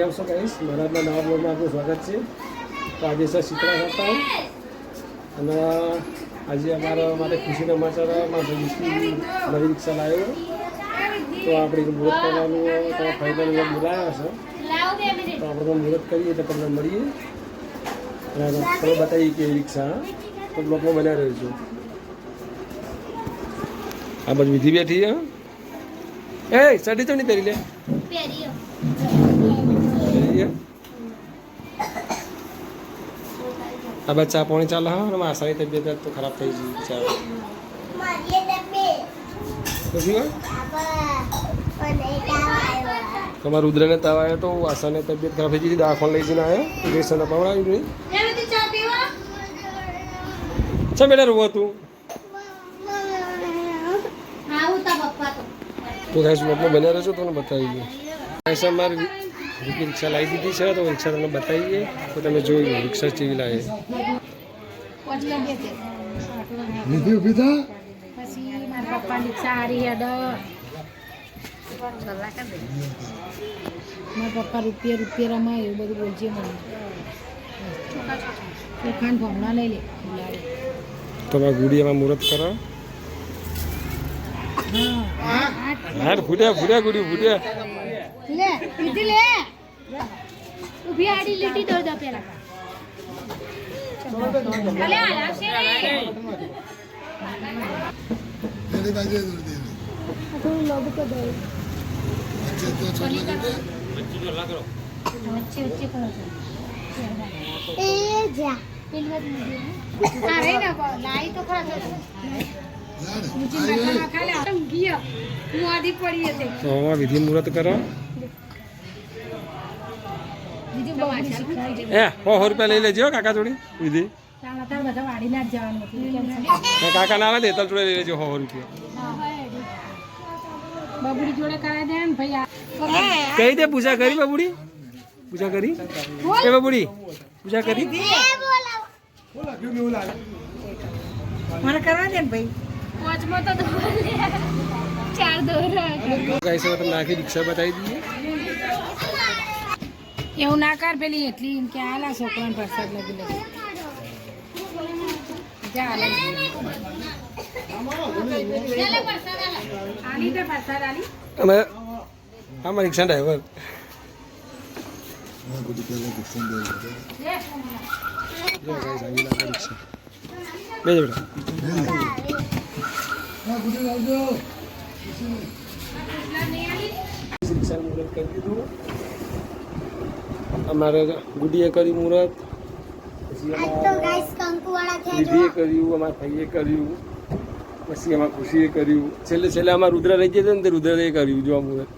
કેમ છો કહીશ મારા નવા બ્લોગમાં આપનું સ્વાગત છે. તો આજે સર શીતળા ખાતા અને આજે અમારા માટે ખુશીના સમાચારમાં ભાઈ નવી રિક્ષા લાવ્યો. તો આપણે મુહૂર્ત કરવાનું તો ફાઇનલ બોલાયા છે. તો આપણે તો મુહૂર્ત કરીએ તો તમને મળીએ. અને તમે બતાવીએ કે રિક્ષા તો બ્લોગમાં બનાવી રહ્યો છું. આ બાજુ વિધિ બેઠી એ ચડી ચમની પહેરી લે. બાદ ચા પોણી ચાલે હા, અને માસાની તબિયત તો ખરાબ થઈ ગઈ ચા. તમારા રુદ્રને તાવ આવ્યો તો આશાને તબિયત ખરાબ થઈ ગઈ હતી લઈ જઈને આવ્યો ઇન્જેક્શન આવી ગઈ ચા બેટા રોવો તું. તો ગાઈસ બ્લોગમાં બન્યા રહેશો તમને બતાવી દઈએ ગાઈસ અમારે રી- રિક્ષા લાવી દીધી છે તો રિક્ષા તમને બતાવીએ. તો તમે જોયું રિક્ષા ચીવી લાગે નિધિ ઊભી થા? પછી મારા પપ્પા રિક્ષા હારી હેડ મારા પપ્પા રૂપિયા રૂપિયા રમાય એવું બધું બોલજે મને. ચોખાન ભમણા લઈ લે બિલાડી. ગુડિયામાં મુહૂર્ત કરો. હા. ફૂટ્યા ફૂટ્યા ગુડી ફૂટ્યા લે પીધી લે ઉભી આડી લીટી દો દો પેલા અલે આલાશે તેરી બાજુ દૂર દે થોડું લોબુ તો દો अच्छे तो छोड़ लगे વચ્ચે વચ્ચે કરો છો એ જા પેલી વાત મૂકી હા રે ના લાઈ તો ખરા यार નીચે आई માથામાં ખાલી આટમ ગયો હું આધી પડી હતી તો આમાં વિધિ મુહૂર્ત કરો બીજું એ સો રૂપિયા લઈ લેજો કાકા જોડી વિધિ. કાકા ના આવે દેતલ જોડે લઈ લેજો સો રૂપિયા. દે કઈ દે પૂજા કરી બબુડી. પૂજા કરી. એ બબુડી પૂજા કરી. મને કરવા દે ને ભાઈ. પાંચમાં તો ચાર દોર ગાઈસ હવે તમને આખી રિક્ષા બતાવી દઈએ. એવું ના કર પેલી એટલી એમ કે આલા છોકરાને પરસાદ લગી લે. જા. અમે આમાં રિક્ષા ડ્રાઈવર. બે કરી દીધું. અમારે ગુડીએ કર્યું મુહૂર્ત. પછી વિધિએ કર્યું અમારા ભાઈએ કર્યું. પછી અમારા ખુશીએ કર્યું. છેલ્લે છેલ્લે અમારા રુદ્ર રહી ગયા ને તે રુદ્રએ કર્યું જો આ મુહૂર્ત.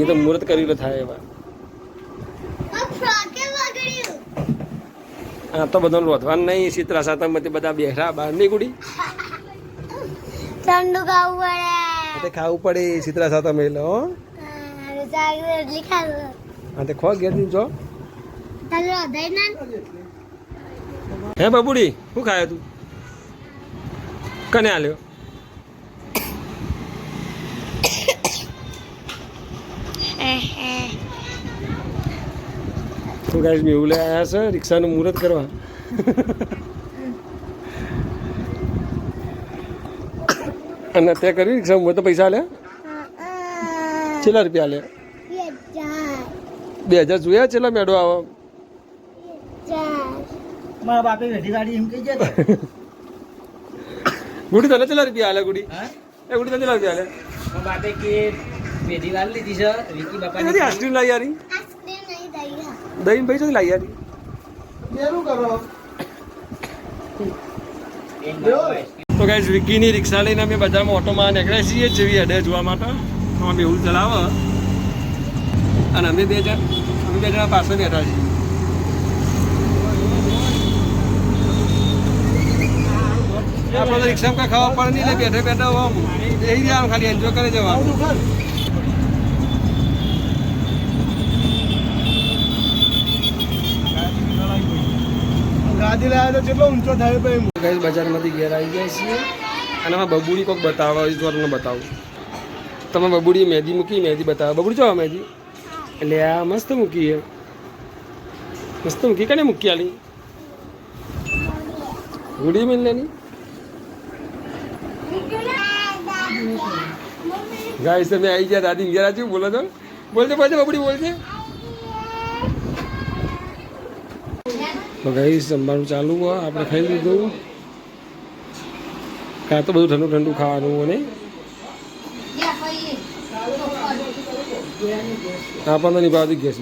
એ તો મુહૂર્ત કર્યું થાય એવા. આ તો બધાને રોધવાનું નહીં શીતળા સાતમ તે બધા બેઠા બહાર નહીં ગુડી. ઠંડુ ખાવું પડે. ખાવું પડે શીતળા સાતમ એટલે હો. હા, સારું એટલી તે ખો ઘેર જો. તારે હૃદય હે બબુડી શું ખાયો તું? કને આલ્યો? તો ગાઈસ મેં લઈ આવ્યા છે રિક્ષાનું મુહૂર્ત કરવા. અને તે કર્યું રિક્ષા મુહૂર્ત પૈસા લે કેટલા રૂપિયા લે બે હજાર જોયા છેલ્લા મેડો આવો? મારા બાપે વેઠી ગાડી એમ કહી જાય ગુડી તને ચલા રૂપિયા આલે ગુડી? એ ગુડી તને ચલા રૂપિયા આલે મારા બાપે કે વેઠી ગાડી લીધી છે વિકી એ બાપાની આઈસ્ક્રીમ લાવી યારી દહીં ભાઈ તો લાવી યારી બાપા તો ગાઈઝ વિકીની રિક્ષા લઈને અમે બજારમાં ઓટોમાં નીકળ્યા છીએ જેવી અડે જોવા માટે. તો અમે એવું ચલાવે. અને અમે બે જણ અમે બે જણા પાસે બેઠા છીએ. આપણે તો રિક્ષા કાંઈ ખાવા પડે નહીં બેઠે બેઠા આમ બેસી જવાનું ખાલી એન્જોય કરે જવાનું ગાડી લાવ્યા તો કેટલો ઊંચો થાય ભાઈ ગાઈઝ બજારમાંથી ઘેર આવી ગયા છીએ. અને આમાં બબુડી કોઈક બતાવો એ તમને બતાવું. તમે બબુડી મહેંદી મૂકી મહેંદી બતાવો. બબુડી જો મહેંદી એટલે આ મસ્ત મૂકી મસ્ત મૂકી કને મૂકી આલી? ગુડી મિલ લેની ગાઈસ, તમે આવી ગયા દાદી ઘેરા છું બોલો તો. બોલજો બોલજો, બબડી, બોલજે. તો ગાઈસ જમવાનું ચાલુ હોય આપણે ખાઈ લીધું. કાં તો બધું ઠંડુ ઠંડુ ખાવાનું હોય ને આપણને નહીં ભાવતી ગેસ